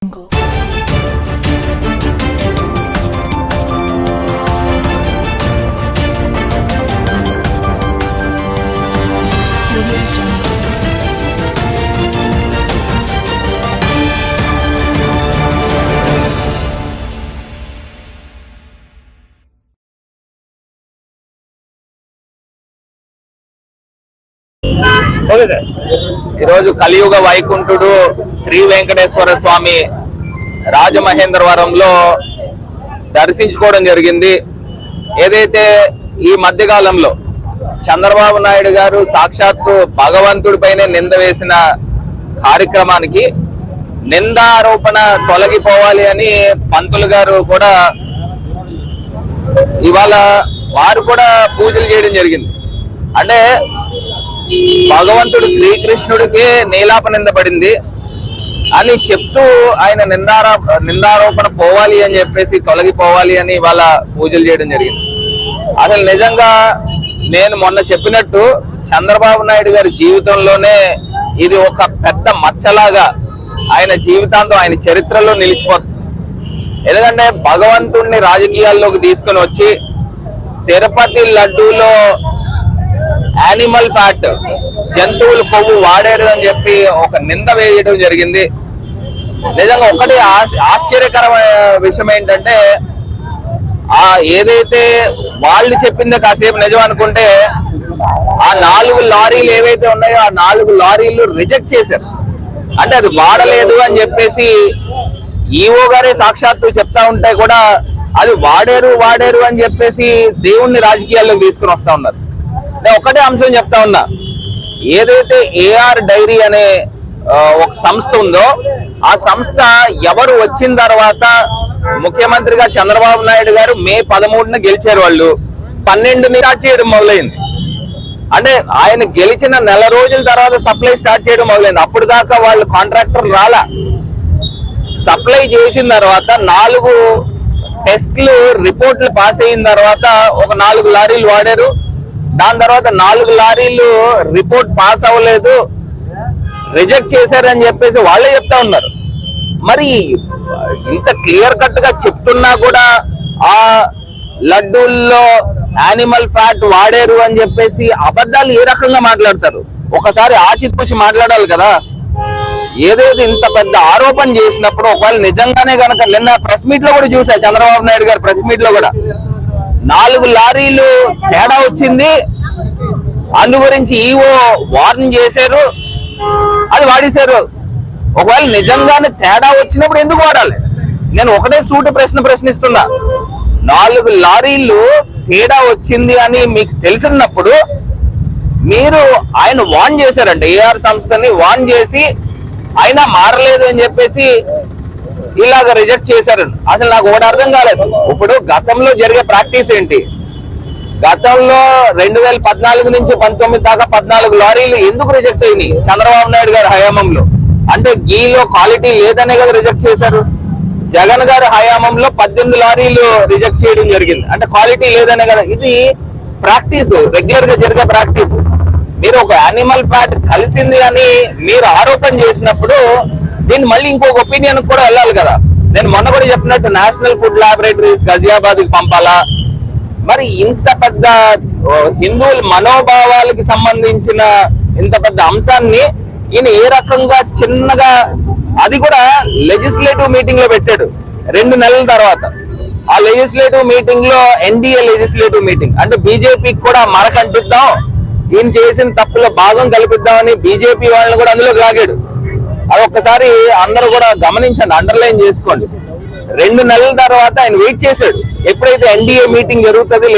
苹果 ఈరోజు కలియుగ వైకుంఠుడు శ్రీ వెంకటేశ్వర స్వామి రాజమహేంద్రవరంలో దర్శించుకోవడం జరిగింది. ఏదైతే ఈ మధ్యకాలంలో చంద్రబాబు నాయుడు గారు సాక్షాత్తు భగవంతుడిపైనే నింద వేసిన కార్యక్రమానికి నిందారోపణ తొలగిపోవాలి అని పంతులు గారు కూడా ఇవాళ వారు కూడా పూజలు చేయడం జరిగింది. అంటే భగవంతుడు శ్రీకృష్ణుడికే నీలాప నిందపడింది అని చెప్తూ ఆయన నిందారా నిందారోపణ పోవాలి అని చెప్పేసి తొలగిపోవాలి అని వాళ్ళ పూజలు చేయడం జరిగింది. అసలు నిజంగా నేను మొన్న చెప్పినట్టు చంద్రబాబు నాయుడు గారి జీవితంలోనే ఇది ఒక పెద్ద మచ్చలాగా ఆయన జీవితాంతం ఆయన చరిత్రలో నిలిచిపోతుంది. ఎందుకంటే భగవంతుణ్ణి రాజకీయాల్లోకి తీసుకొని వచ్చి తిరుపతి లడ్డూలో యానిమల్ ఫ్యాట్ జంతువులు కొవ్వు వాడారు అని చెప్పి ఒక నింద వేయడం జరిగింది. నిజంగా ఒకటి ఆశ్చర్యకరమైన విషయం ఏంటంటే ఆ ఏదైతే వాళ్ళు చెప్పిందో కాసేపు నిజం అనుకుంటే ఆ నాలుగు లారీలు ఏవైతే ఉన్నాయో ఆ నాలుగు లారీలు రిజెక్ట్ చేశారు. అంటే అది వాడలేదు అని చెప్పేసి ఈఓ గారే సాక్షాత్తు చెప్తా ఉంటే కూడా అది వాడారు వాడారు అని చెప్పేసి దేవుణ్ణి రాజకీయాల్లోకి తీసుకుని వస్తా ఉన్నారు. నేను ఒకటే అంశం చెప్తా ఉన్నా. ఏదైతే ఏఆర్ డైరీ అనే ఒక సంస్థ ఉందో ఆ సంస్థ ఎవరు వచ్చిన తర్వాత ముఖ్యమంత్రిగా చంద్రబాబు నాయుడు గారు మే పదమూడున గెలిచారు వాళ్ళు. పన్నెండుని స్టార్ట్ చేయడం మొదలైంది. అంటే ఆయన గెలిచిన నెల రోజుల తర్వాత సప్లై స్టార్ట్ చేయడం మొదలైంది. అప్పుడు దాకా వాళ్ళు కాంట్రాక్టర్ రాలా. సప్లై చేసిన తర్వాత నాలుగు టెస్ట్లు రిపోర్ట్లు పాస్ అయిన తర్వాత ఒక నాలుగు లారీలు వాడారు. దాని తర్వాత నాలుగు లారీలు రిపోర్ట్ పాస్ అవ్వలేదు. రిజెక్ట్ చేశారని చెప్పేసి వాళ్ళే చెప్తా ఉన్నారు. మరి ఇంత క్లియర్ కట్గా చెప్తున్నా కూడా ఆ లడ్డూల్లో యానిమల్ ఫ్యాట్ వాడారు అని చెప్పేసి అబద్ధాలు ఏ రకంగా మాట్లాడతారు? ఒకసారి ఆచితూచి మాట్లాడాలి కదా. ఏదేది ఇంత పెద్ద ఆరోపణ చేసినప్పుడు ఒకవేళ నిజంగానే గనక నిన్న ప్రెస్ మీట్లో కూడా చూసా చంద్రబాబు నాయుడు గారు ప్రెస్ మీట్లో కూడా. నాలుగు లారీలు తేడా వచ్చింది. అందు గురించి ఈవో వార్నింగ్ చేశారు. అది వాడేశారు. ఒకవేళ నిజంగానే తేడా వచ్చినప్పుడు ఎందుకు వాడాలి? నేను ఒకటే సూటి ప్రశ్న ప్రశ్నిస్తున్నా. నాలుగు లారీలు తేడా వచ్చింది అని మీకు తెలిసినప్పుడు మీరు ఆయన వాన్ చేశారంట. ఏఆర్ సంస్థని వాన్ చేసి అయినా మారలేదు అని చెప్పేసి ఇలాగ రిజెక్ట్ చేశారు. అసలు నాకు ఒకటి అర్థం కాలేదు. ఇప్పుడు గతంలో జరిగే ప్రాక్టీస్ ఏంటి? గతంలో రెండు వేల పద్నాలుగు నుంచి పంతొమ్మిది దాకా పద్నాలుగు లారీలు ఎందుకు రిజెక్ట్ అయినాయి? చంద్రబాబు నాయుడు గారి హయాంలో అంటే గీలో క్వాలిటీ లేదనే కదా రిజెక్ట్ చేశారు. జగన్ గారి హయాంలో పద్దెనిమిది లారీలు రిజెక్ట్ చేయడం జరిగింది. అంటే క్వాలిటీ లేదనే కదా. ఇది ప్రాక్టీస్ రెగ్యులర్గా జరిగే ప్రాక్టీస్ మీరు ఒక యానిమల్ ఫ్యాట్ కలిసింది అని మీరు ఆరోపణ చేసినప్పుడు దీన్ని మళ్ళీ ఇంకొక ఒపీనియన్ కూడా వెళ్ళాలి కదా. నేను మొన్న కూడా చెప్పినట్టు నేషనల్ ఫుడ్ ల్యాబొరేటరీస్ గజియాబాద్కి పంపాలా? మరి ఇంత పెద్ద హిందువుల మనోభావాలకి సంబంధించిన ఇంత పెద్ద అంశాన్ని ఈయన ఏ రకంగా చిన్నగా అది కూడా లెజిస్లేటివ్ మీటింగ్లో పెట్టాడు. రెండు నెలల తర్వాత. ఆ లెజిస్లేటివ్ మీటింగ్లో ఎన్డీఏ లెజిస్లేటివ్ మీటింగ్ అంటే బీజేపీకి కూడా మరకంటిద్దాం. ఈయన చేసిన తప్పులో భాగం కల్పిద్దామని బీజేపీ వాళ్ళని కూడా అందులోకి లాగాడు. అది ఒక్కసారి అందరూ కూడా గమనించండి అండర్లైన్ చేసుకోండి. రెండు నెలల తర్వాత ఆయన వెయిట్ చేశాడు. ఎప్పుడైతే ఎన్డీఏ మీటింగ్ జరుగుతుంది